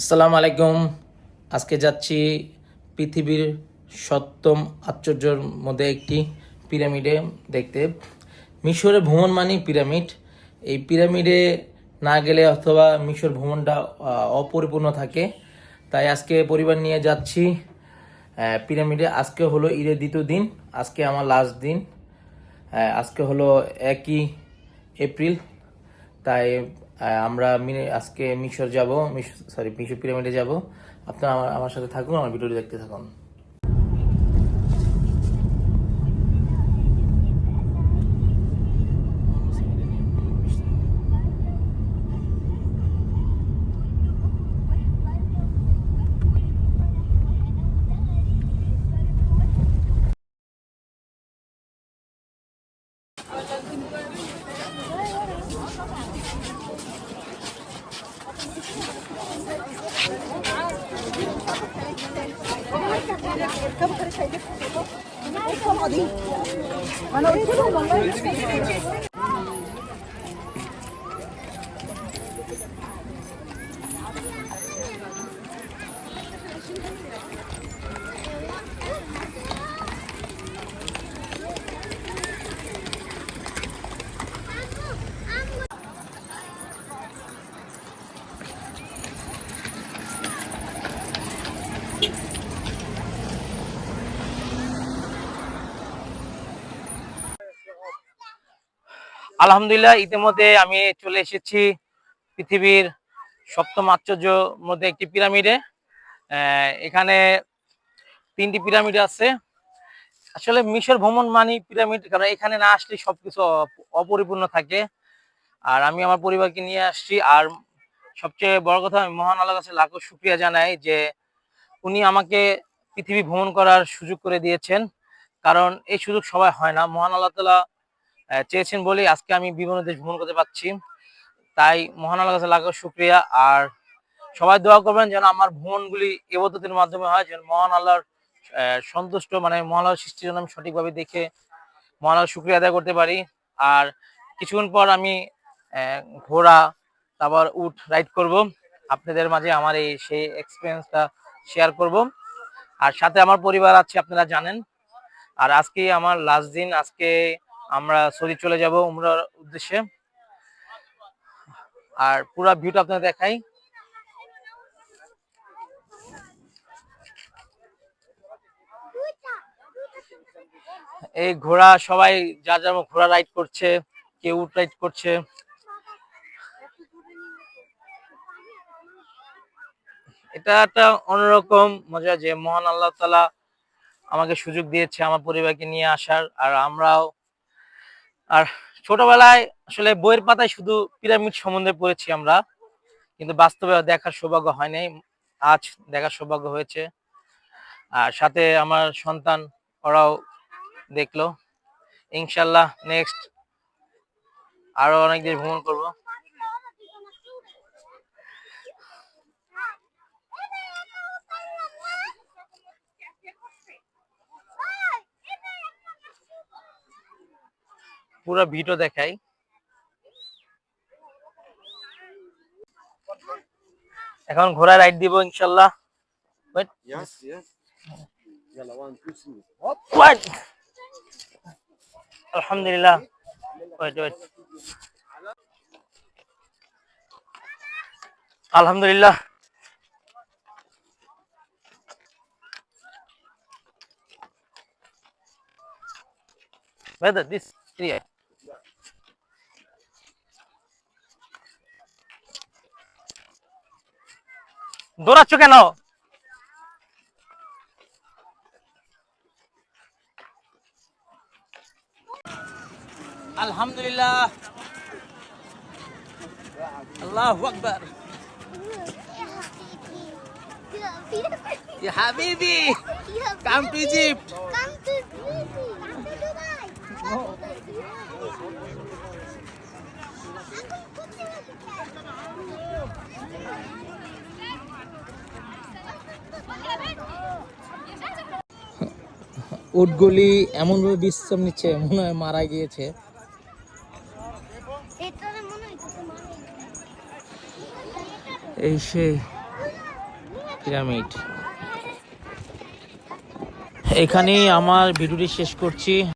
আসসালামু আলাইকুম। আজকে যাচ্ছি পৃথিবীর সপ্তম আশ্চর্যের মধ্যে একটি পিরামিডে দেখতে। মিশরে ভ্রমণ মানে পিরামিড। এই পিরামিডে না গেলে অথবা মিশর ভ্রমণটা অপরিপূর্ণ থাকে। তাই আজকে পরিবার নিয়ে যাচ্ছি। পিরামিডে। আজকে হলো ঈদের দ্বিতীয় দিন। আজকে আমার লাস্ট দিন। আজকে হলো একই এপ্রিল। তাই আমরা মিনি- আজকে মিশর যাব মিশর সরি মিশর পিরামিডে যাব। আপনারা আমার আমার সাথে থাকুন, আমার ভিডিওটি দেখতে থাকুন। كم قرش هيدفع؟ رقم عظيم ما أنا قلت لهم والله আলহামদুলিল্লাহ, ইতিমধ্যে আমি চলে এসেছি পৃথিবীর সপ্তম আশ্চর্য মধ্যে একটি পিরামিডে। এখানে তিনটি পিরামিড আছে। আসলে মিশর ভ্রমণ মানি পিরামিড, কারণ এখানে না আসলে সবকিছু অপরিপূর্ণ থাকে। আর আমি আমার পরিবারকে নিয়ে আসছি। আর সবচেয়ে বড় কথা, আমি মহান আল্লাহ কাছে লাখো শুক্রিয়া জানাই যে উনি আমাকে পৃথিবী ভ্রমণ করার সুযোগ করে দিয়েছেন। কারণ এই সুযোগ সবাই হয় না। মহান আল্লাহ তালা চেয়েছেন বলেই আজকে আমি বিভিন্ন দেশ ভ্রমণ করতে পারছি। তাই মহান আল্লাহ কাছে লাখো শুক্রিয়া। আর সবাই দোয়া করবেন যেন আমার ভ্রমণগুলি এবদ্ধতির মাধ্যমে হয়, যেন মহান আল্লাহর সন্তুষ্ট মানে মহান আল্লাহর সৃষ্টির জন্য আমি সঠিকভাবে দেখে মহান আল্লাহর শুক্রিয়া আদায় করতে পারি। আর কিছুক্ষণ পর আমি ঘোড়া, তারপর উট রাইড করব। আপনাদের মাঝে আমার এই সেই এক্সপিরিয়েন্সটা শেয়ার করব। আর সাথে আমার পরিবার আছে, আপনারা জানেন। আর আজকে আমার লাস্ট দিন, আজকে আমরা সৌদি চলে যাব উমরার উদ্দেশ্যে। আর পুরো ভিউটা আপনাদের দেখাই। এই ঘোড়া সবাই যা যা ঘোড়া রাইড করছে, কেউ উট রাইড করছে। এটা একটা অন্যরকম মজা যে মহান আল্লাহ তালা আমাকে সুযোগ দিয়েছে আমার পরিবারকে নিয়ে আসার, আর আমরাও আর ছোটবেলায় আসলে বইয়ের পাতায় শুধু পিরামিড সম্বন্ধে পড়েছি আমরা, কিন্তু বাস্তবে দেখার সৌভাগ্য হয় নাই। আজ দেখার সৌভাগ্য হয়েছে। আর সাথে আমার সন্তান, ওরাও দেখল। ইনশাল্লাহ নেক্সট আরও অনেক দেশ ভ্রমণ করব। পুরো ভিডিও দেখাই। এখন ঘোড়া রাইড দিব ইনশাল্লাহ? আলহামদুলিল্লাহ আলহামদুলিল্লাহ Whether this area. দৌড়াচ্ছ কেন? আলহামদুলিল্লাহ। আল্লাহু আকবার। ইয়া হাবিবি। Come to Egypt Come to Come to Dubai. উটগুলি এমনভাবে বিশ্রাম নিচ্ছে, মনে হয় মারা গিয়েছে। এই সেই পিরামিড। এখানেই আমার ভিডিওটি শেষ করছি।